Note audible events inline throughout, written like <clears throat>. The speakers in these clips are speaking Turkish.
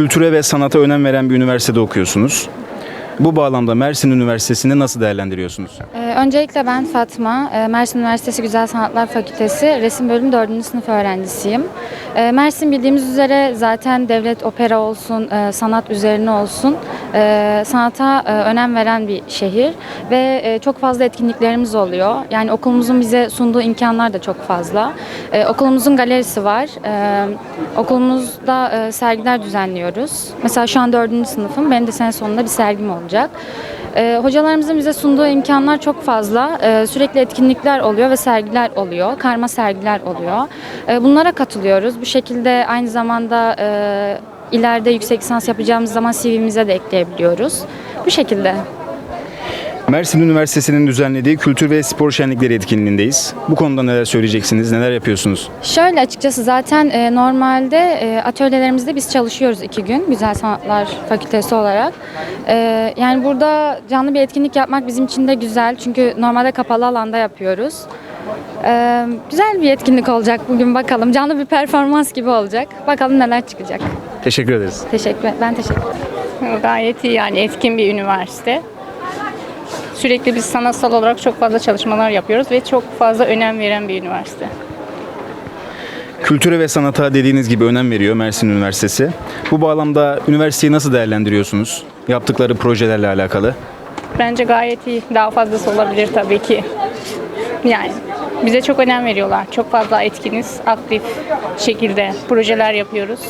Kültüre ve sanata önem veren bir üniversitede okuyorsunuz. Bu bağlamda Mersin Üniversitesi'ni nasıl değerlendiriyorsunuz? Ee, öncelikle ben Fatma, Ee, Mersin Üniversitesi Güzel Sanatlar Fakültesi Resim Bölümü 4. sınıf öğrencisiyim. Ee, Mersin bildiğimiz üzere zaten devlet opera olsun, e, sanat üzerine olsun, e, sanata e, önem veren bir şehir ve e, çok fazla etkinliklerimiz oluyor. Yani okulumuzun bize sunduğu imkanlar da çok fazla. E, Okulumuzun galerisi var. E, Okulumuzda e, sergiler düzenliyoruz. Mesela şu an 4. sınıfım, benim de sene sonunda bir sergim olacak. Ee, hocalarımızın bize sunduğu imkanlar çok fazla. Ee, sürekli etkinlikler oluyor ve sergiler oluyor. Karma sergiler oluyor. Ee, bunlara katılıyoruz. Bu şekilde aynı zamanda e, ileride yüksek lisans yapacağımız zaman CV'mize de ekleyebiliyoruz. Bu şekilde. Mersin Üniversitesi'nin düzenlediği kültür ve spor şenlikleri etkinliğindeyiz. Bu konuda neler söyleyeceksiniz, neler yapıyorsunuz? Şöyle açıkçası zaten e, normalde e, atölyelerimizde biz çalışıyoruz iki gün Güzel Sanatlar Fakültesi olarak. E, yani burada canlı bir etkinlik yapmak bizim için de güzel çünkü normalde kapalı alanda yapıyoruz. E, güzel bir etkinlik olacak bugün bakalım. Canlı bir performans gibi olacak. Bakalım neler çıkacak. Teşekkür ederiz. Teşekkür Ben teşekkür ederim. Gayet iyi yani etkin bir üniversite. Sürekli biz sanatsal olarak çok fazla çalışmalar yapıyoruz ve çok fazla önem veren bir üniversite. Kültüre ve sanata dediğiniz gibi önem veriyor Mersin Üniversitesi. Bu bağlamda üniversiteyi nasıl değerlendiriyorsunuz? Yaptıkları projelerle alakalı. Bence gayet iyi. Daha fazlası olabilir tabii ki. Yani bize çok önem veriyorlar. Çok fazla etkiniz, aktif şekilde projeler yapıyoruz.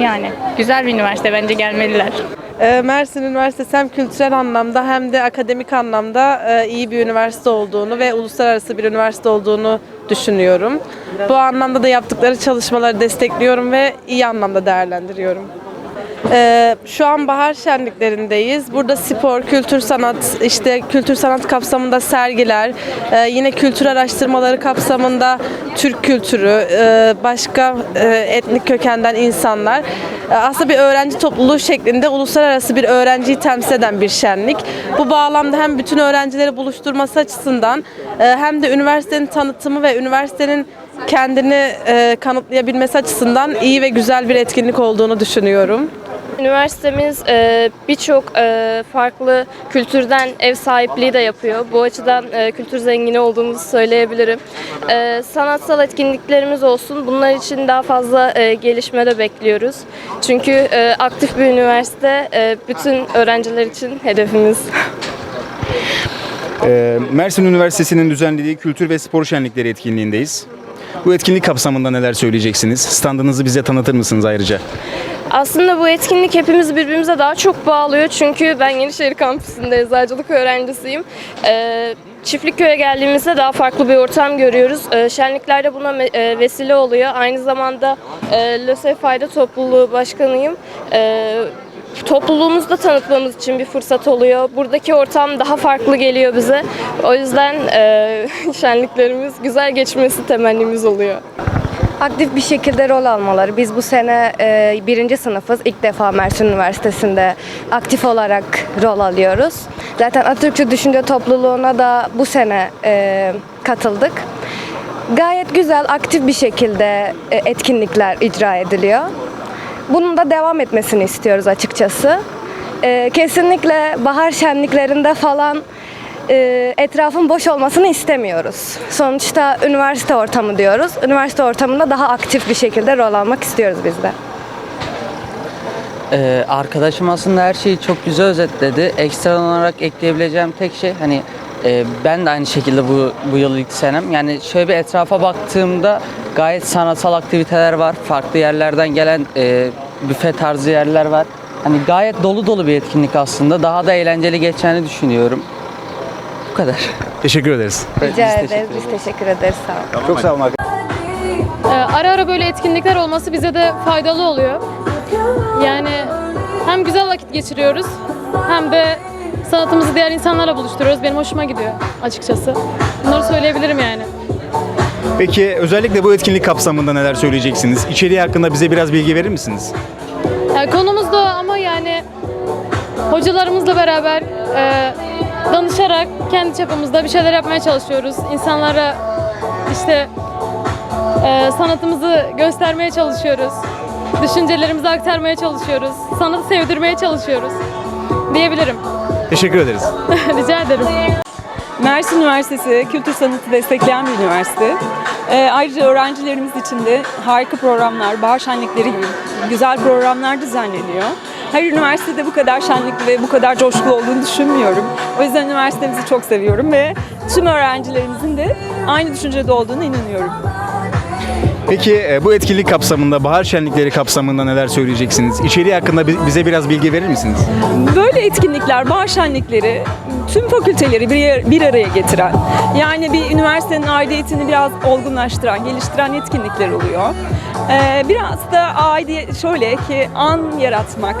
Yani güzel bir üniversite bence gelmeliler. Ee, Mersin Üniversitesi hem kültürel anlamda hem de akademik anlamda e, iyi bir üniversite olduğunu ve uluslararası bir üniversite olduğunu düşünüyorum. Bu anlamda da yaptıkları çalışmaları destekliyorum ve iyi anlamda değerlendiriyorum. Ee, Şu an bahar şenliklerindeyiz. Burada spor, kültür, sanat, işte kültür sanat kapsamında sergiler, e, yine kültür araştırmaları kapsamında Türk kültürü, e, başka e, etnik kökenden insanlar. E, Aslında bir öğrenci topluluğu şeklinde uluslararası bir öğrenciyi temsil eden bir şenlik. Bu bağlamda hem bütün öğrencileri buluşturması açısından e, hem de üniversitenin tanıtımı ve üniversitenin kendini e, kanıtlayabilmesi açısından iyi ve güzel bir etkinlik olduğunu düşünüyorum. Üniversitemiz e, birçok e, farklı kültürden ev sahipliği de yapıyor. Bu açıdan e, kültür zengini olduğumuzu söyleyebilirim. E, sanatsal etkinliklerimiz olsun. Bunlar için daha fazla e, gelişme de bekliyoruz. Çünkü e, aktif bir üniversite e, bütün öğrenciler için hedefimiz. Ee, Mersin Üniversitesi'nin düzenlediği kültür ve spor şenlikleri etkinliğindeyiz. Bu etkinlik kapsamında neler söyleyeceksiniz? Standınızı bize tanıtır mısınız ayrıca? Aslında bu etkinlik hepimizi birbirimize daha çok bağlıyor. Çünkü ben Yenişehir kampüsünde eczacılık öğrencisiyim. Ee, Çiftlikköy'e geldiğimizde daha farklı bir ortam görüyoruz. Ee, şenliklerde buna me- e, vesile oluyor. Aynı zamanda e, Fayda Topluluğu Başkanıyım. Ee, topluluğumuzu tanıtmamız için bir fırsat oluyor. Buradaki ortam daha farklı geliyor bize. O yüzden e, <laughs> şenliklerimiz güzel geçmesi temennimiz oluyor. Aktif bir şekilde rol almaları. Biz bu sene e, birinci sınıfız. İlk defa Mersin Üniversitesi'nde aktif olarak rol alıyoruz. Zaten Atatürkçü Düşünce Topluluğu'na da bu sene e, katıldık. Gayet güzel, aktif bir şekilde e, etkinlikler icra ediliyor. Bunun da devam etmesini istiyoruz açıkçası. E, kesinlikle bahar şenliklerinde falan e, etrafın boş olmasını istemiyoruz. Sonuçta üniversite ortamı diyoruz. Üniversite ortamında daha aktif bir şekilde rol almak istiyoruz biz de. Ee, arkadaşım aslında her şeyi çok güzel özetledi. Ekstra olarak ekleyebileceğim tek şey hani e, ben de aynı şekilde bu bu yıl ilk senem. Yani şöyle bir etrafa baktığımda gayet sanatsal aktiviteler var. Farklı yerlerden gelen e, büfe tarzı yerler var. Hani gayet dolu dolu bir etkinlik aslında. Daha da eğlenceli geçeceğini düşünüyorum. Bu kadar. Teşekkür ederiz. Rica ederiz. Biz teşekkür ederiz. Sağ olun. Çok sağ olun Ee, Ara ara böyle etkinlikler olması bize de faydalı oluyor. Yani hem güzel vakit geçiriyoruz hem de sanatımızı diğer insanlarla buluşturuyoruz. Benim hoşuma gidiyor açıkçası. Bunları söyleyebilirim yani. Peki özellikle bu etkinlik kapsamında neler söyleyeceksiniz? İçeriği hakkında bize biraz bilgi verir misiniz? Yani konumuz da ama yani hocalarımızla beraber e, danışarak kendi çapımızda bir şeyler yapmaya çalışıyoruz. İnsanlara işte e, sanatımızı göstermeye çalışıyoruz. Düşüncelerimizi aktarmaya çalışıyoruz. Sanatı sevdirmeye çalışıyoruz. Diyebilirim. Teşekkür ederiz. <laughs> Rica ederim. Mersin Üniversitesi kültür sanatı destekleyen bir üniversite. Ee, ayrıca öğrencilerimiz için de harika programlar, bahar şenlikleri gibi güzel programlar düzenleniyor. Her üniversitede bu kadar şenlikli ve bu kadar coşkulu olduğunu düşünmüyorum. O yüzden üniversitemizi çok seviyorum ve tüm öğrencilerimizin de aynı düşüncede olduğuna inanıyorum. Peki e, bu etkinlik kapsamında, bahar şenlikleri kapsamında neler söyleyeceksiniz? İçeriği hakkında bi- bize biraz bilgi verir misiniz? Böyle etkinlikler, bahar şenlikleri tüm fakülteleri bir, bir araya getiren, yani bir üniversitenin aidiyetini biraz olgunlaştıran, geliştiren etkinlikler oluyor. Ee, biraz da aidiyet şöyle ki an yaratmak,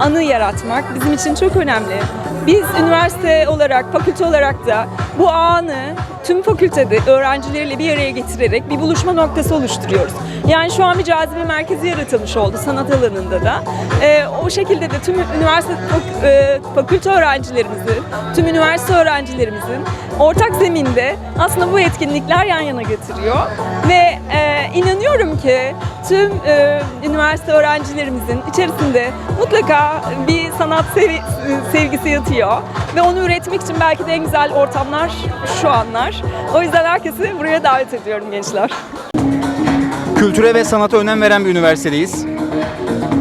anı yaratmak bizim için çok önemli. Biz üniversite olarak, fakülte olarak da bu anı tüm fakültede öğrencileriyle bir araya getirerek bir buluşma noktası oluşturuyoruz. Yani şu an bir cazibe merkezi yaratılmış oldu sanat alanında da. Ee, o şekilde de tüm üniversite fak- e, fakülte öğrencilerimizin, tüm üniversite öğrencilerimizin ortak zeminde aslında bu etkinlikler yan yana getiriyor. Ve e, inanıyorum ki tüm e, üniversite öğrencilerimizin içerisinde mutlaka bir sanat sevi- sevgisi yatıyor. Ve onu üretmek için belki de en güzel ortamlar şu anlar. O yüzden herkesi buraya davet ediyorum gençler. Kültüre ve sanata önem veren bir üniversitedeyiz.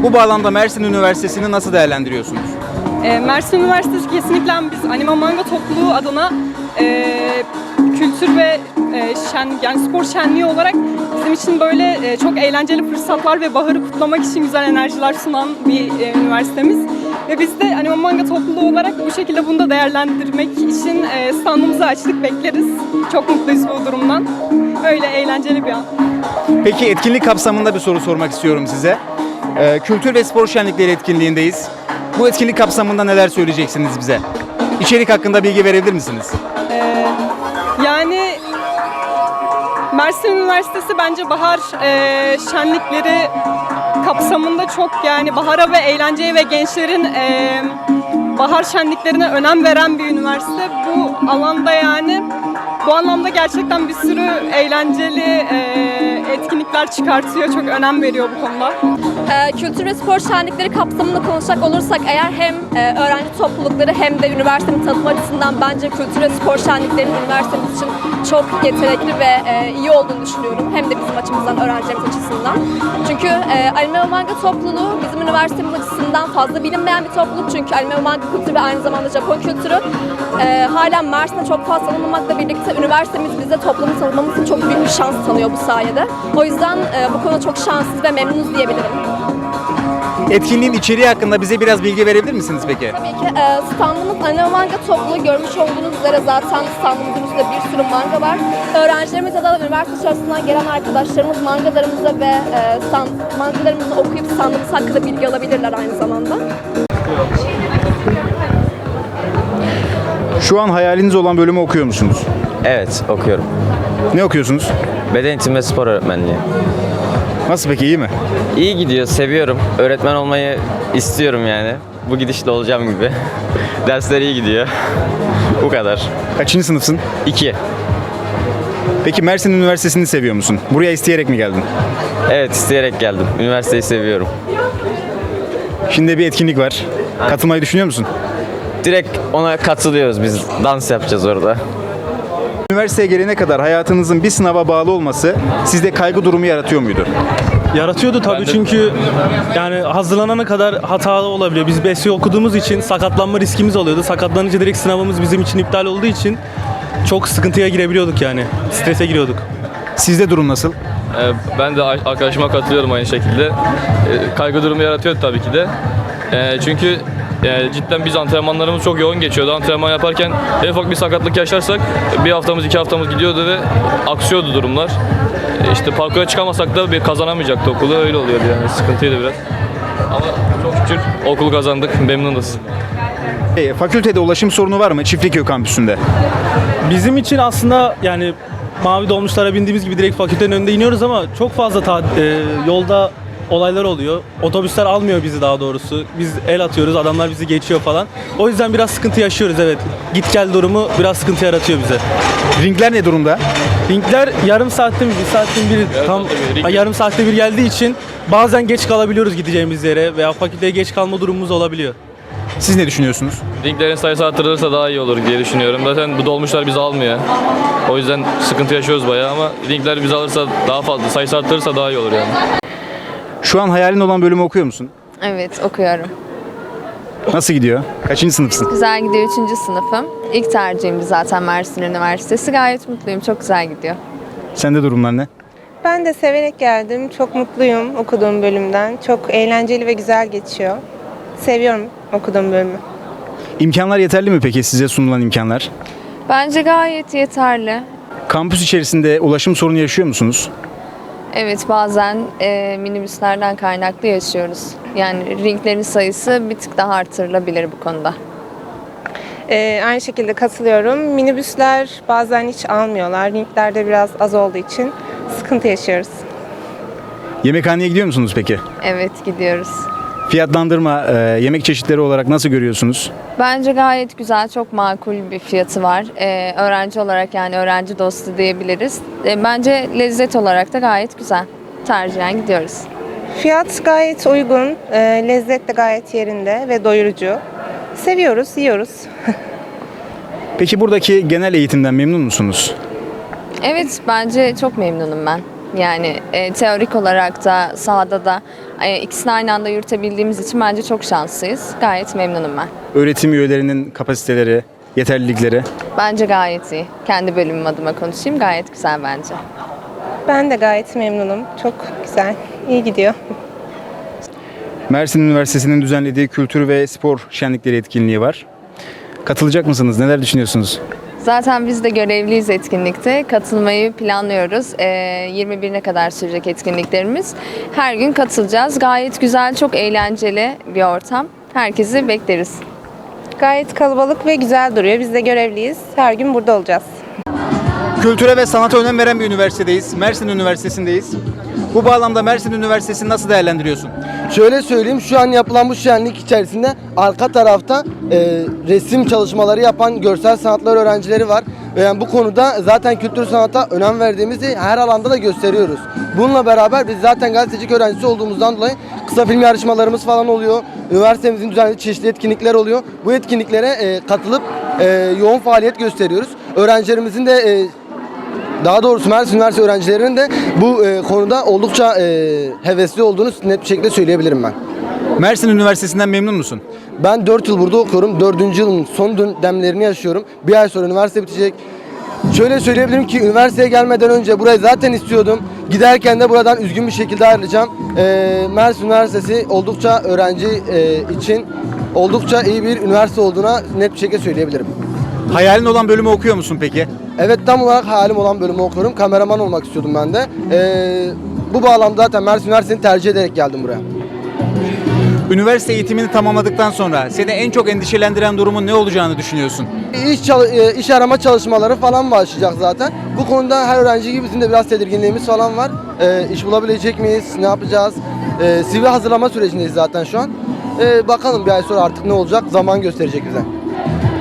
Bu bağlamda Mersin Üniversitesi'ni nasıl değerlendiriyorsunuz? E, Mersin Üniversitesi kesinlikle biz Anima Manga topluluğu adına e, kültür ve e, şen, yani spor şenliği olarak bizim için böyle e, çok eğlenceli fırsatlar ve baharı kutlamak için güzel enerjiler sunan bir e, üniversitemiz. Ve biz de Anima Manga topluluğu olarak bu şekilde bunu da değerlendirmek için e, standımızı açtık, bekleriz. Çok mutluyuz bu durumdan. Öyle eğlenceli bir an. Peki etkinlik kapsamında bir soru sormak istiyorum size. Ee, Kültür ve spor şenlikleri etkinliğindeyiz. Bu etkinlik kapsamında neler söyleyeceksiniz bize? İçerik hakkında bilgi verebilir misiniz? Ee, yani Mersin Üniversitesi bence bahar e, şenlikleri kapsamında çok yani bahara ve eğlenceye ve gençlerin e, bahar şenliklerine önem veren bir üniversite. Bu alanda yani bu anlamda gerçekten bir sürü eğlenceli e, etkinlikler çıkartıyor. Çok önem veriyor bu konuda. Ee, kültür ve spor şenlikleri kapsamında konuşacak olursak eğer hem e, öğrenci toplulukları hem de üniversitenin tanıtım açısından bence kültür ve spor şenliklerinin üniversitemiz için çok yetenekli ve e, iyi olduğunu düşünüyorum. Hem de bizim açımızdan, öğrencilerimiz açısından. Çünkü e, anime ve manga topluluğu bizim üniversitemiz açısından fazla bilinmeyen bir topluluk. Çünkü anime ve manga kültürü ve aynı zamanda Japon kültürü e, hala Mersin'de çok fazla tanınmamakla birlikte üniversitemiz bize toplumu tanımamız için çok büyük bir şans tanıyor bu sayede. O yüzden e, bu konuda çok şanssız ve memnunuz diyebilirim. Etkinliğin içeriği hakkında bize biraz bilgi verebilir misiniz peki? Tabii ki e, standımız anime manga topluluğu görmüş olduğunuz üzere zaten standımızın üstünde bir sürü manga var. Öğrencilerimiz ya da üniversite içerisinden gelen arkadaşlarımız mangalarımızı ve e, stand, mangalarımızı okuyup standımız hakkında bilgi alabilirler aynı zamanda. Şu an hayaliniz olan bölümü okuyor musunuz? Evet okuyorum. Ne okuyorsunuz? Beden eğitimi ve spor öğretmenliği. Nasıl peki iyi mi? İyi gidiyor, seviyorum. Öğretmen olmayı istiyorum yani. Bu gidişle olacağım gibi. <laughs> Dersler iyi gidiyor. Bu kadar. Kaçıncı sınıfsın? İki. Peki Mersin Üniversitesi'ni seviyor musun? Buraya isteyerek mi geldin? Evet isteyerek geldim. Üniversiteyi seviyorum. Şimdi bir etkinlik var. Katılmayı düşünüyor musun? Direkt ona katılıyoruz biz. Dans yapacağız orada. Üniversiteye gelene kadar hayatınızın bir sınava bağlı olması sizde kaygı durumu yaratıyor muydu? Yaratıyordu tabii çünkü yani hazırlanana kadar hatalı olabiliyor. Biz BSU okuduğumuz için sakatlanma riskimiz oluyordu. Sakatlanınca direkt sınavımız bizim için iptal olduğu için çok sıkıntıya girebiliyorduk yani. Strese giriyorduk. Sizde durum nasıl? Ee, Ben de arkadaşıma katılıyorum aynı şekilde. Ee, Kaygı durumu yaratıyor tabii ki de. Ee, Çünkü e, cidden biz antrenmanlarımız çok yoğun geçiyordu. Antrenman yaparken en ufak bir sakatlık yaşarsak bir haftamız iki haftamız gidiyordu ve aksıyordu durumlar. Ee, İşte parkura çıkamasak da bir kazanamayacaktı okulu öyle oluyordu yani sıkıntıydı biraz. Ama çok şükür okulu kazandık memnunuz. E, fakültede ulaşım sorunu var mı Çiftliköy kampüsünde? Bizim için aslında yani mavi dolmuşlara bindiğimiz gibi direkt fakültenin önünde iniyoruz ama çok fazla ta- e, yolda olaylar oluyor. Otobüsler almıyor bizi daha doğrusu. Biz el atıyoruz, adamlar bizi geçiyor falan. O yüzden biraz sıkıntı yaşıyoruz evet. Git gel durumu biraz sıkıntı yaratıyor bize. Ringler ne durumda? Ringler yarım saatte bir bir tam saatte bir, ring- Ha, yarım saatte bir geldiği için bazen geç kalabiliyoruz gideceğimiz yere veya fakülteye geç kalma durumumuz olabiliyor. Siz ne düşünüyorsunuz? Ringlerin sayısı artırılırsa daha iyi olur diye düşünüyorum. Zaten bu dolmuşlar bizi almıyor. O yüzden sıkıntı yaşıyoruz bayağı ama ringler bizi alırsa daha fazla, sayısı artırırsa daha iyi olur yani. Şu an hayalin olan bölümü okuyor musun? Evet okuyorum. Nasıl gidiyor? Kaçıncı sınıfsın? Güzel gidiyor. Üçüncü sınıfım. İlk tercihimdi zaten Mersin Üniversitesi. Gayet mutluyum. Çok güzel gidiyor. Sende durumlar ne? Ben de severek geldim. Çok mutluyum okuduğum bölümden. Çok eğlenceli ve güzel geçiyor. Seviyorum okuduğum bölümü. İmkanlar yeterli mi peki size sunulan imkanlar? Bence gayet yeterli. Kampüs içerisinde ulaşım sorunu yaşıyor musunuz? Evet bazen e, minibüslerden kaynaklı yaşıyoruz. Yani ringlerin sayısı bir tık daha artırılabilir bu konuda. Ee, aynı şekilde katılıyorum. Minibüsler bazen hiç almıyorlar. Linklerde biraz az olduğu için sıkıntı yaşıyoruz. Yemekhaneye gidiyor musunuz peki? Evet gidiyoruz. Fiyatlandırma, e, yemek çeşitleri olarak nasıl görüyorsunuz? Bence gayet güzel, çok makul bir fiyatı var. E, öğrenci olarak yani öğrenci dostu diyebiliriz. E, bence lezzet olarak da gayet güzel. Tercihen gidiyoruz. Fiyat gayet uygun, e, lezzet de gayet yerinde ve doyurucu. Seviyoruz, yiyoruz. Peki buradaki genel eğitimden memnun musunuz? Evet bence çok memnunum ben. Yani e, teorik olarak da sahada da e, ikisini aynı anda yürütebildiğimiz için bence çok şanslıyız. Gayet memnunum ben. Öğretim üyelerinin kapasiteleri, yeterlilikleri. Bence gayet iyi. Kendi bölümüm adıma konuşayım. Gayet güzel bence. Ben de gayet memnunum. Çok güzel, iyi gidiyor. Mersin Üniversitesi'nin düzenlediği kültür ve spor şenlikleri etkinliği var. Katılacak mısınız? Neler düşünüyorsunuz? Zaten biz de görevliyiz etkinlikte. Katılmayı planlıyoruz. E, 21'ine kadar sürecek etkinliklerimiz. Her gün katılacağız. Gayet güzel, çok eğlenceli bir ortam. Herkesi bekleriz. Gayet kalabalık ve güzel duruyor. Biz de görevliyiz. Her gün burada olacağız. Kültüre ve sanata önem veren bir üniversitedeyiz. Mersin Üniversitesi'ndeyiz. Bu bağlamda Mersin Üniversitesi'ni nasıl değerlendiriyorsun? Şöyle söyleyeyim şu an yapılan bu şenlik içerisinde arka tarafta e, resim çalışmaları yapan görsel sanatlar öğrencileri var. Yani bu konuda zaten kültür sanata önem verdiğimizi her alanda da gösteriyoruz. Bununla beraber biz zaten gazetecilik öğrencisi olduğumuzdan dolayı kısa film yarışmalarımız falan oluyor. Üniversitemizin düzenlediği çeşitli etkinlikler oluyor. Bu etkinliklere e, katılıp e, yoğun faaliyet gösteriyoruz. Öğrencilerimizin de e, daha doğrusu Mersin Üniversitesi öğrencilerinin de bu e, konuda oldukça e, hevesli olduğunu net bir şekilde söyleyebilirim ben. Mersin Üniversitesi'nden memnun musun? Ben 4 yıl burada okuyorum. 4. yılın son dönemlerini yaşıyorum. Bir ay sonra üniversite bitecek. Şöyle söyleyebilirim ki üniversiteye gelmeden önce burayı zaten istiyordum. Giderken de buradan üzgün bir şekilde ayrılacağım. Ee, Mersin Üniversitesi oldukça öğrenci e, için oldukça iyi bir üniversite olduğuna net bir şekilde söyleyebilirim. Hayalin olan bölümü okuyor musun peki? Evet tam olarak hayalim olan bölümü okuyorum. Kameraman olmak istiyordum ben de. Ee, bu bağlamda zaten Mersin Üniversitesi'ni tercih ederek geldim buraya. Üniversite eğitimini tamamladıktan sonra seni en çok endişelendiren durumun ne olacağını düşünüyorsun? İş, çal- e, iş arama çalışmaları falan başlayacak zaten. Bu konuda her öğrenci gibi bizim de biraz tedirginliğimiz falan var. E, iş bulabilecek miyiz? Ne yapacağız? E, CV hazırlama sürecindeyiz zaten şu an. E, bakalım bir ay sonra artık ne olacak? Zaman gösterecek bize.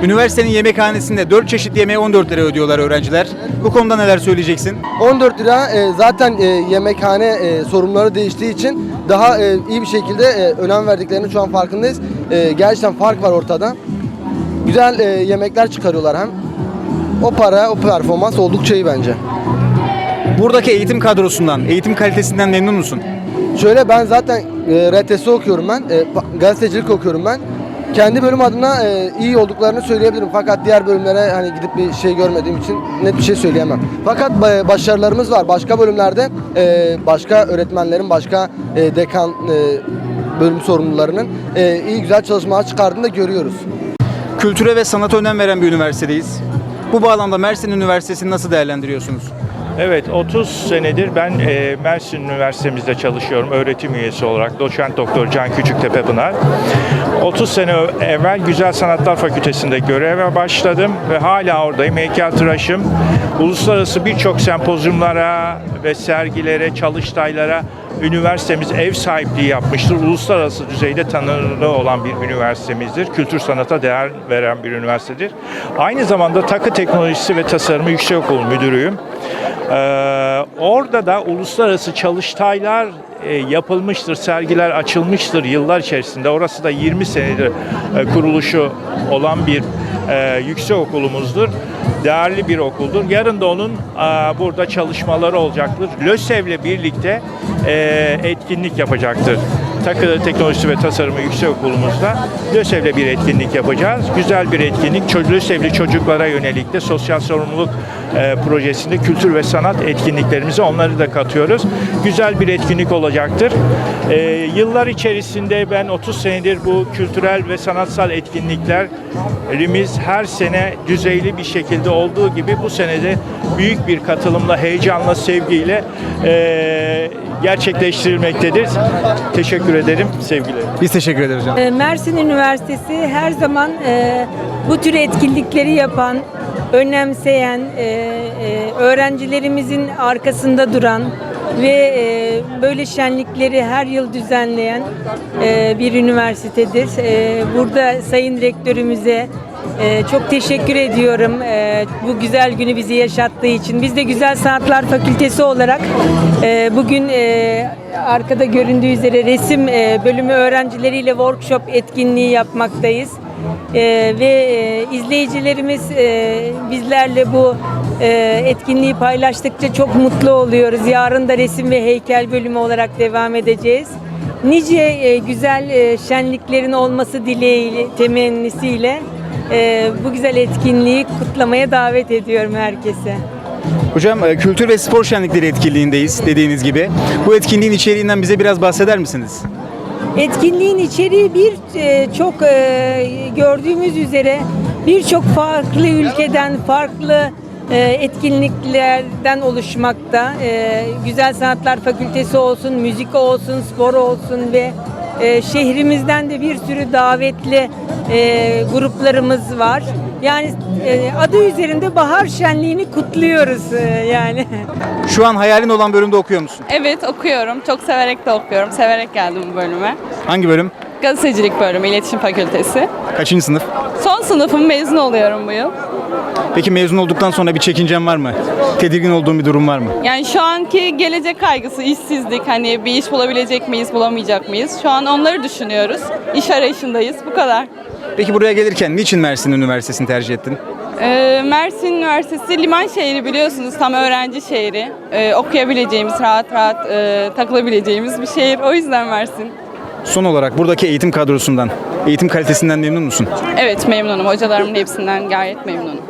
Üniversitenin yemekhanesinde 4 çeşit yemeğe 14 lira ödüyorlar öğrenciler. Bu konuda neler söyleyeceksin? 14 lira e, zaten e, yemekhane e, sorunları değiştiği için daha e, iyi bir şekilde e, önem verdiklerini şu an farkındayız. E, gerçekten fark var ortada. Güzel e, yemekler çıkarıyorlar hem. O para, o performans oldukça iyi bence. Buradaki eğitim kadrosundan, eğitim kalitesinden memnun musun? Şöyle ben zaten e, RTS okuyorum ben. E, gazetecilik okuyorum ben. Kendi bölüm adına e, iyi olduklarını söyleyebilirim. Fakat diğer bölümlere hani gidip bir şey görmediğim için net bir şey söyleyemem. Fakat ba- başarılarımız var. Başka bölümlerde e, başka öğretmenlerin, başka e, dekan e, bölüm sorumlularının e, iyi güzel çalışmalar çıkardığını da görüyoruz. Kültüre ve sanata önem veren bir üniversitedeyiz. Bu bağlamda Mersin Üniversitesi'ni nasıl değerlendiriyorsunuz? Evet, 30 senedir ben e, Mersin Üniversitemizde çalışıyorum öğretim üyesi olarak. Doçent Doktor Can Küçüktepe Pınar. 30 sene evvel Güzel Sanatlar Fakültesi'nde göreve başladım ve hala oradayım. Heykeltıraşım. Uluslararası birçok sempozyumlara ve sergilere, çalıştaylara üniversitemiz ev sahipliği yapmıştır. Uluslararası düzeyde tanınırlığı olan bir üniversitemizdir. Kültür sanata değer veren bir üniversitedir. Aynı zamanda Takı Teknolojisi ve Tasarımı Yüksekokulu Müdürüyüm. Ee, orada da uluslararası çalıştaylar e, yapılmıştır, sergiler açılmıştır yıllar içerisinde. Orası da 20 senedir e, kuruluşu olan bir e, yüksek okulumuzdur. Değerli bir okuldur. Yarın da onun e, burada çalışmaları olacaktır. LÖSEV'le birlikte e, etkinlik yapacaktır. Takı Teknolojisi ve Tasarımı Yüksek Okulumuzda LÖSEV'le bir etkinlik yapacağız. Güzel bir etkinlik. LÖSEV'li çocuklara yönelik de sosyal sorumluluk e, projesinde kültür ve sanat etkinliklerimize onları da katıyoruz. Güzel bir etkinlik olacaktır. E, yıllar içerisinde ben 30 senedir bu kültürel ve sanatsal etkinliklerimiz her sene düzeyli bir şekilde olduğu gibi bu senede büyük bir katılımla, heyecanla, sevgiyle e, gerçekleştirilmektedir. Teşekkür ederim sevgilerim. Biz teşekkür ederiz hocam. Ee, Mersin Üniversitesi her zaman e, bu tür etkinlikleri yapan, önemseyen, e, e, öğrencilerimizin arkasında duran ve e, böyle şenlikleri her yıl düzenleyen e, bir üniversitedir. E, burada Sayın Rektörümüze e, çok teşekkür ediyorum e, bu güzel günü bizi yaşattığı için. Biz de Güzel Sanatlar Fakültesi olarak e, bugün e, arkada göründüğü üzere resim e, bölümü öğrencileriyle workshop etkinliği yapmaktayız. E, ve izleyicilerimiz e, bizlerle bu e, etkinliği paylaştıkça çok mutlu oluyoruz. Yarın da resim ve heykel bölümü olarak devam edeceğiz. Nice e, güzel e, şenliklerin olması dileğiyle, temennisiyle e, bu güzel etkinliği kutlamaya davet ediyorum herkese. Hocam e, kültür ve spor şenlikleri etkinliğindeyiz dediğiniz gibi. Bu etkinliğin içeriğinden bize biraz bahseder misiniz? Etkinliğin içeriği bir e, çok e, gördüğümüz üzere birçok farklı ülkeden farklı e, etkinliklerden oluşmakta. Güzel Sanatlar Fakültesi olsun, müzik olsun, spor olsun ve e, şehrimizden de bir sürü davetli e, gruplarımız var. Yani e, adı üzerinde bahar şenliğini kutluyoruz e, yani. Şu an hayalin olan bölümde okuyor musun? Evet okuyorum. Çok severek de okuyorum. Severek geldim bu bölüme. Hangi bölüm? Gazetecilik bölümü, iletişim fakültesi. Kaçıncı sınıf? Son sınıfım mezun oluyorum bu yıl. Peki mezun olduktan sonra bir çekincen var mı? Tedirgin olduğun bir durum var mı? Yani şu anki gelecek kaygısı, işsizlik, hani bir iş bulabilecek miyiz, bulamayacak mıyız? Şu an onları düşünüyoruz. İş arayışındayız. Bu kadar. Peki buraya gelirken niçin Mersin Üniversitesi'ni tercih ettin? Ee, Mersin Üniversitesi liman şehri biliyorsunuz tam öğrenci şehri. Ee, okuyabileceğimiz, rahat rahat e, takılabileceğimiz bir şehir. O yüzden Mersin. Son olarak buradaki eğitim kadrosundan, eğitim kalitesinden memnun musun? Evet memnunum. Hocalarımın hepsinden gayet memnunum.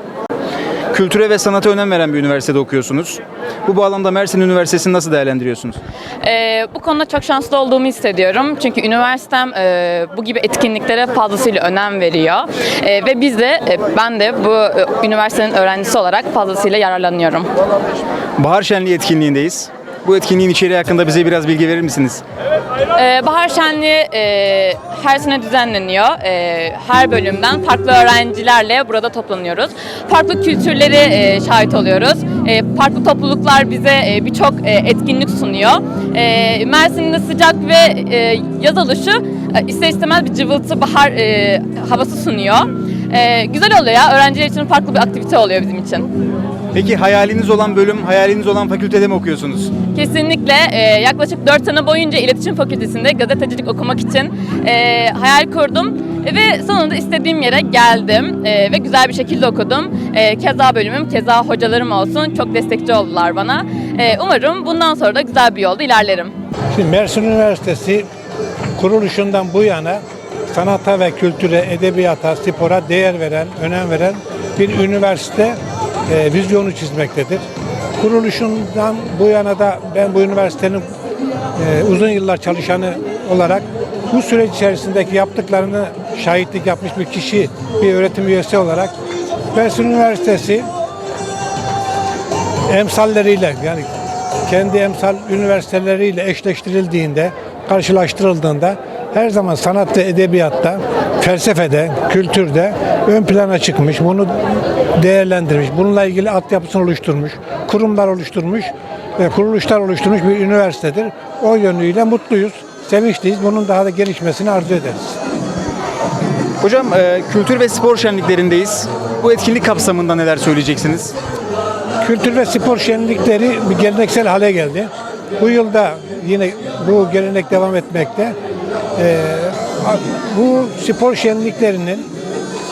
Kültüre ve sanata önem veren bir üniversitede okuyorsunuz. Bu bağlamda Mersin Üniversitesi'ni nasıl değerlendiriyorsunuz? Ee, bu konuda çok şanslı olduğumu hissediyorum. Çünkü üniversitem e, bu gibi etkinliklere fazlasıyla önem veriyor. E, ve biz de, e, ben de bu e, üniversitenin öğrencisi olarak fazlasıyla yararlanıyorum. Bahar Şenliği etkinliğindeyiz. Bu etkinliğin içeriği hakkında bize biraz bilgi verir misiniz? Ee, Bahar Şenliği e, her sene düzenleniyor. E, her bölümden farklı öğrencilerle burada toplanıyoruz. Farklı kültürleri e, şahit oluyoruz. E, farklı topluluklar bize e, birçok e, etkinlik sunuyor. Mersin'de sıcak ve yaz e, ister istemez bir cıvıltı bahar havası sunuyor. Güzel oluyor ya. Öğrenciler için farklı bir aktivite oluyor bizim için. Peki hayaliniz olan bölüm, hayaliniz olan fakültede mi okuyorsunuz? Kesinlikle yaklaşık 4 sene boyunca iletişim fakültesinde gazetecilik okumak için hayal kurdum ve sonunda istediğim yere geldim e, ve güzel bir şekilde okudum. E, keza bölümüm, keza hocalarım olsun çok destekçi oldular bana. E, umarım bundan sonra da güzel bir yolda ilerlerim. Şimdi Mersin Üniversitesi kuruluşundan bu yana sanata ve kültüre, edebiyata, spora değer veren, önem veren bir üniversite e, vizyonu çizmektedir. Kuruluşundan bu yana da ben bu üniversitenin e, uzun yıllar çalışanı olarak bu süreç içerisindeki yaptıklarını şahitlik yapmış bir kişi, bir öğretim üyesi olarak Mersin Üniversitesi emsalleriyle yani kendi emsal üniversiteleriyle eşleştirildiğinde, karşılaştırıldığında her zaman sanatta, edebiyatta, felsefede, kültürde ön plana çıkmış, bunu değerlendirmiş, bununla ilgili altyapısını oluşturmuş, kurumlar oluşturmuş e, kuruluşlar oluşturmuş bir üniversitedir. O yönüyle mutluyuz, sevinçliyiz. Bunun daha da gelişmesini arzu ederiz. Hocam e, kültür ve spor şenliklerindeyiz. Bu etkinlik kapsamında neler söyleyeceksiniz? Kültür ve spor şenlikleri bir geleneksel hale geldi. Bu yılda yine bu gelenek devam etmekte. Ee, bu spor şenliklerinin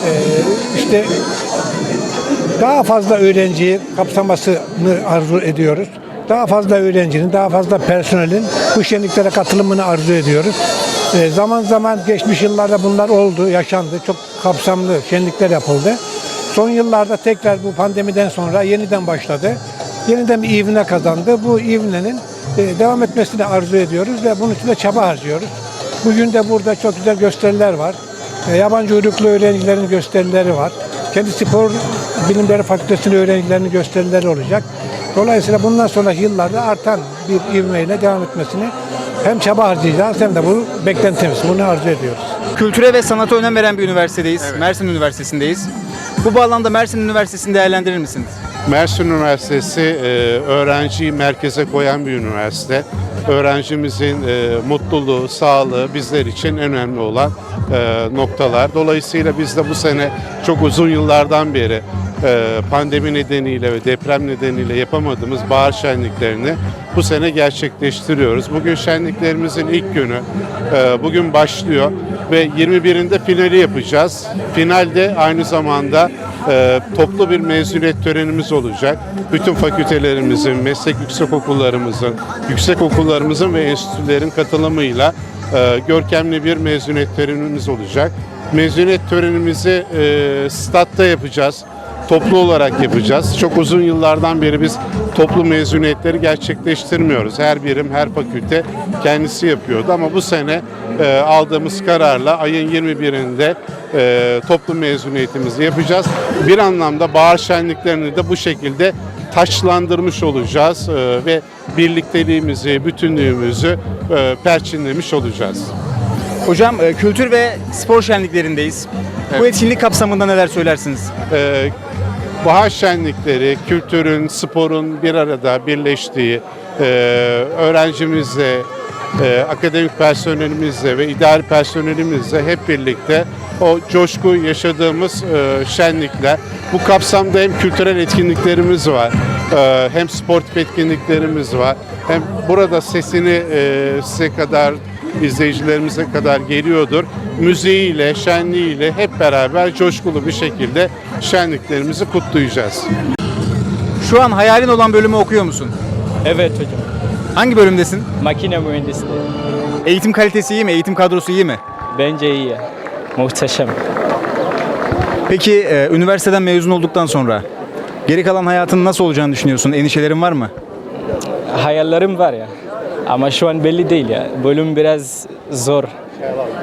e, işte daha fazla öğrenciyi kapsamasını arzu ediyoruz. Daha fazla öğrencinin, daha fazla personelin bu şenliklere katılımını arzu ediyoruz. Ee, zaman zaman geçmiş yıllarda bunlar oldu, yaşandı. Çok kapsamlı şenlikler yapıldı. Son yıllarda tekrar bu pandemiden sonra yeniden başladı. Yeniden bir ivme kazandı. Bu ivmenin e, devam etmesini arzu ediyoruz ve bunun için de çaba harcıyoruz. Bugün de burada çok güzel gösteriler var. E, Yabancı uyruklu öğrencilerin gösterileri var. Kendi spor bilimleri fakültesinin öğrencilerinin gösterileri olacak. Dolayısıyla bundan sonraki yıllarda artan bir ivmeyle devam etmesini hem çaba harcayacağız hem de bu beklentimiz. Bunu arzu ediyoruz. Kültüre ve sanata önem veren bir üniversitedeyiz. Mersin Üniversitesi'ndeyiz. Bu bağlamda Mersin Üniversitesi'ni değerlendirir misiniz? Mersin Üniversitesi e, öğrenciyi merkeze koyan bir üniversite. Öğrencimizin e, mutluluğu, sağlığı bizler için önemli olan e, noktalar. Dolayısıyla biz de bu sene çok uzun yıllardan beri pandemi nedeniyle ve deprem nedeniyle yapamadığımız bahar şenliklerini bu sene gerçekleştiriyoruz. Bugün şenliklerimizin ilk günü. E, bugün başlıyor ve 21'inde finali yapacağız. Finalde aynı zamanda e, toplu bir mezuniyet törenimiz olacak. Bütün fakültelerimizin, meslek yüksekokullarımızın, yüksekokullarımızın ve enstitülerin katılımıyla e, görkemli bir mezuniyet törenimiz olacak. Mezuniyet törenimizi e, statta yapacağız. Toplu olarak yapacağız. Çok uzun yıllardan beri biz toplu mezuniyetleri gerçekleştirmiyoruz. Her birim, her fakülte kendisi yapıyordu ama bu sene e, aldığımız kararla ayın 21'inde e, toplu mezuniyetimizi yapacağız. Bir anlamda bahar şenliklerini de bu şekilde taçlandırmış olacağız e, ve birlikteliğimizi, bütünlüğümüzü e, perçinlemiş olacağız. Hocam e, kültür ve spor şenliklerindeyiz. Bu etkinlik kapsamında neler söylersiniz? Ee, bahar şenlikleri, kültürün, sporun bir arada birleştiği, e, öğrencimizle, e, akademik personelimizle ve idari personelimizle hep birlikte o coşku yaşadığımız e, şenlikler. Bu kapsamda hem kültürel etkinliklerimiz var, e, hem sportif etkinliklerimiz var, hem burada sesini e, size kadar izleyicilerimize kadar geliyordur. Müziğiyle, şenliğiyle hep beraber coşkulu bir şekilde şenliklerimizi kutlayacağız. Şu an hayalin olan bölümü okuyor musun? Evet hocam. Hangi bölümdesin? Makine mühendisliği. Eğitim kalitesi iyi mi? Eğitim kadrosu iyi mi? Bence iyi. Muhteşem. Peki e, üniversiteden mezun olduktan sonra geri kalan hayatın nasıl olacağını düşünüyorsun? Endişelerin var mı? Hayallerim var ya. Ama şu an belli değil ya. Bölüm biraz zor.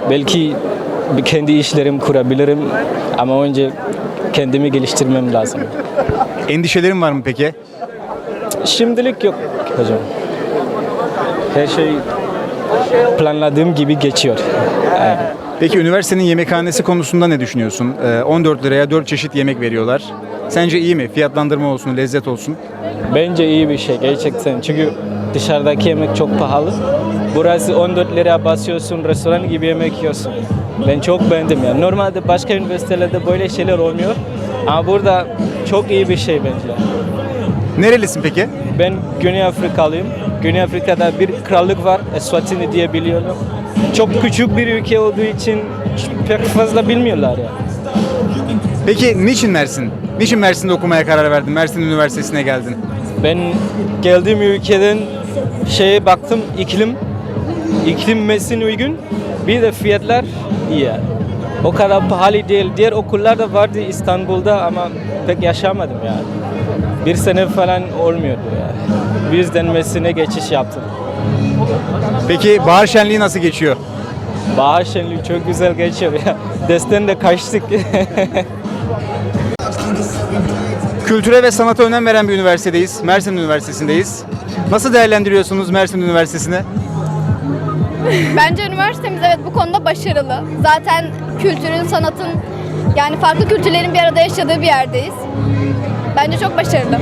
Belki bir kendi işlerim kurabilirim ama önce kendimi geliştirmem lazım. Endişelerin var mı peki? Şimdilik yok hocam. Her şey planladığım gibi geçiyor. Yani Peki üniversitenin yemekhanesi konusunda ne düşünüyorsun? E, 14 liraya 4 çeşit yemek veriyorlar. Sence iyi mi? Fiyatlandırma olsun, lezzet olsun. Bence iyi bir şey gerçekten. Çünkü dışarıdaki yemek çok pahalı. Burası 14 liraya basıyorsun, restoran gibi yemek yiyorsun. Ben çok beğendim ya. Normalde başka üniversitelerde böyle şeyler olmuyor. Ama burada çok iyi bir şey bence. Nerelisin peki? Ben Güney Afrikalıyım. Güney Afrika'da bir krallık var, Eswatini diye biliyorum. Çok küçük bir ülke olduğu için pek fazla bilmiyorlar ya. Peki niçin Mersin? Niçin Mersin'de okumaya karar verdin? Mersin Üniversitesi'ne geldin. Ben geldiğim ülkeden şeye baktım iklim iklim Mersin uygun bir de fiyatlar iyi. O kadar pahalı değil. Diğer okullar da vardı İstanbul'da ama pek yaşamadım yani. Bir sene falan olmuyordu yani. Bir yüzden Mersin'e geçiş yaptım. Peki bahar şenliği nasıl geçiyor? Bahar şenliği çok güzel geçiyor ya. Desten de kaçtık. <laughs> Kültüre ve sanata önem veren bir üniversitedeyiz. Mersin Üniversitesi'ndeyiz. Nasıl değerlendiriyorsunuz Mersin Üniversitesi'ni? <laughs> Bence üniversitemiz evet bu konuda başarılı. Zaten kültürün, sanatın yani farklı kültürlerin bir arada yaşadığı bir yerdeyiz. Bence çok başarılı.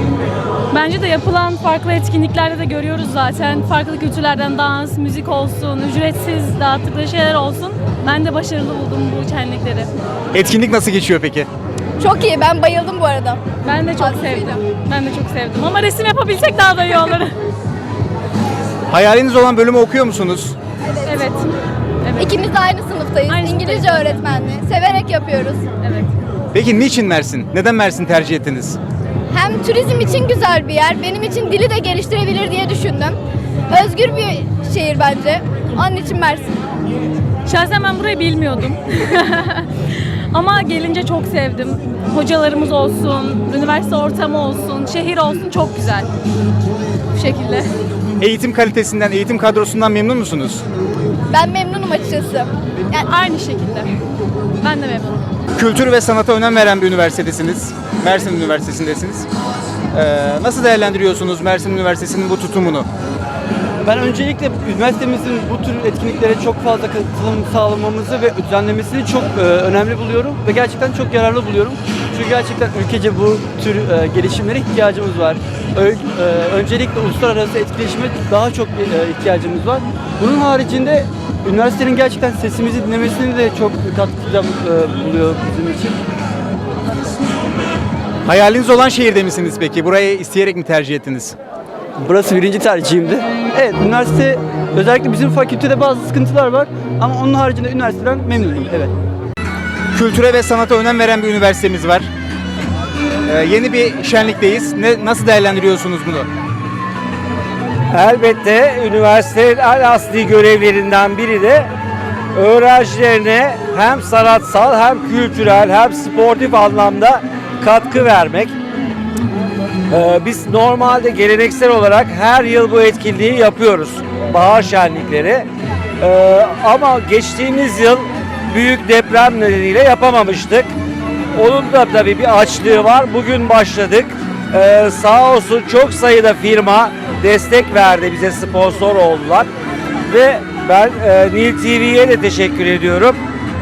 Bence de yapılan farklı etkinliklerde de görüyoruz zaten. Farklı kültürlerden dans, müzik olsun, ücretsiz dağıttıkları şeyler olsun. Ben de başarılı buldum bu şenlikleri. Etkinlik nasıl geçiyor peki? Çok iyi. Ben bayıldım bu arada. Ben de çok sevdim. Ben de çok sevdim. Ama resim yapabilsek daha da iyi olur. Hayaliniz olan bölümü okuyor musunuz? Evet. İkimiz de aynı sınıftayız. İngilizce öğretmenliği. Severek yapıyoruz. Evet. Peki niçin Mersin? Neden Mersin tercih ettiniz? Hem turizm için güzel bir yer. Benim için dili de geliştirebilir diye düşündüm. Özgür bir şehir bence. Onun için Mersin. Şahsen ben burayı bilmiyordum. <laughs> Ama gelince çok sevdim. Hocalarımız olsun, üniversite ortamı olsun, şehir olsun çok güzel. Bu şekilde. Eğitim kalitesinden, eğitim kadrosundan memnun musunuz? Ben memnunum açıkçası. Yani Aynı şekilde. Ben de memnunum. Kültür ve sanata önem veren bir üniversitedesiniz. Mersin Üniversitesi'ndesiniz. Ee, nasıl değerlendiriyorsunuz Mersin Üniversitesi'nin bu tutumunu? Ben öncelikle üniversitemizin bu tür etkinliklere çok fazla katılım sağlamamızı ve düzenlemesini çok e, önemli buluyorum ve gerçekten çok yararlı buluyorum. Çünkü gerçekten ülkece bu tür e, gelişimlere ihtiyacımız var. Ö- e, öncelikle uluslararası etkileşime daha çok e, ihtiyacımız var. Bunun haricinde üniversitenin gerçekten sesimizi dinlemesini de çok katkıda e, buluyor bizim için. Hayaliniz olan şehirde misiniz peki? Burayı isteyerek mi tercih ettiniz? Burası birinci tercihimdi. Evet, üniversite özellikle bizim fakültede bazı sıkıntılar var ama onun haricinde üniversiteden memnunum. Evet. Kültüre ve sanata önem veren bir üniversitemiz var. Ee, yeni bir şenlikteyiz. Ne, nasıl değerlendiriyorsunuz bunu? Elbette üniversitenin en asli görevlerinden biri de öğrencilerine hem sanatsal hem kültürel hem sportif anlamda katkı vermek. Ee, Biz normalde geleneksel olarak her yıl bu etkinliği yapıyoruz. Bahar şenlikleri. Ee, Ama geçtiğimiz yıl büyük deprem nedeniyle yapamamıştık. Onun da tabii bir açlığı var. Bugün başladık. Ee, sağ olsun çok sayıda firma destek verdi bize sponsor oldular. Ve ben e, Nil TV'ye de teşekkür ediyorum.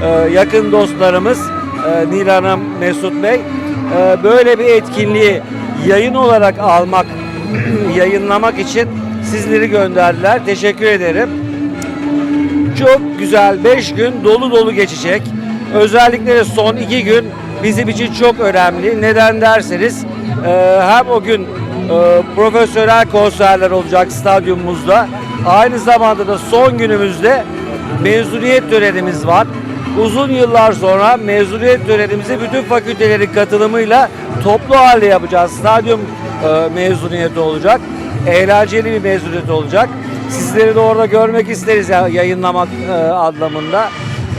Ee, yakın dostlarımız e, Nil Hanım, Mesut Bey e, böyle bir etkinliği yayın olarak almak, <clears throat> yayınlamak için sizleri gönderdiler. Teşekkür ederim. Çok güzel 5 gün dolu dolu geçecek. Özellikle de son 2 gün bizim için çok önemli. Neden derseniz e, hem o gün e, profesyonel konserler olacak stadyumumuzda. Aynı zamanda da son günümüzde mezuniyet törenimiz var. Uzun yıllar sonra mezuniyet törenimizi bütün fakültelerin katılımıyla toplu halde yapacağız. Stadyum e, mezuniyeti olacak. Eğlenceli bir mezuniyet olacak. Sizleri de orada görmek isteriz ya, yayınlamak e, anlamında.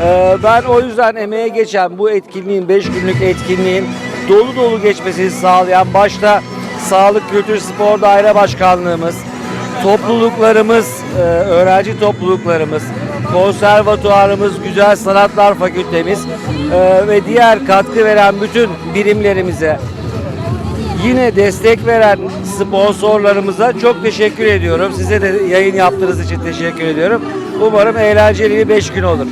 E, ben o yüzden emeğe geçen bu etkinliğin, 5 günlük etkinliğin dolu dolu geçmesini sağlayan başta Sağlık Kültür Spor Daire Başkanlığımız, topluluklarımız, e, öğrenci topluluklarımız, konservatuarımız, Güzel Sanatlar Fakültemiz e, ve diğer katkı veren bütün birimlerimize yine destek veren sponsorlarımıza çok teşekkür ediyorum. Size de yayın yaptığınız için teşekkür ediyorum. Umarım eğlenceli bir 5 gün olur.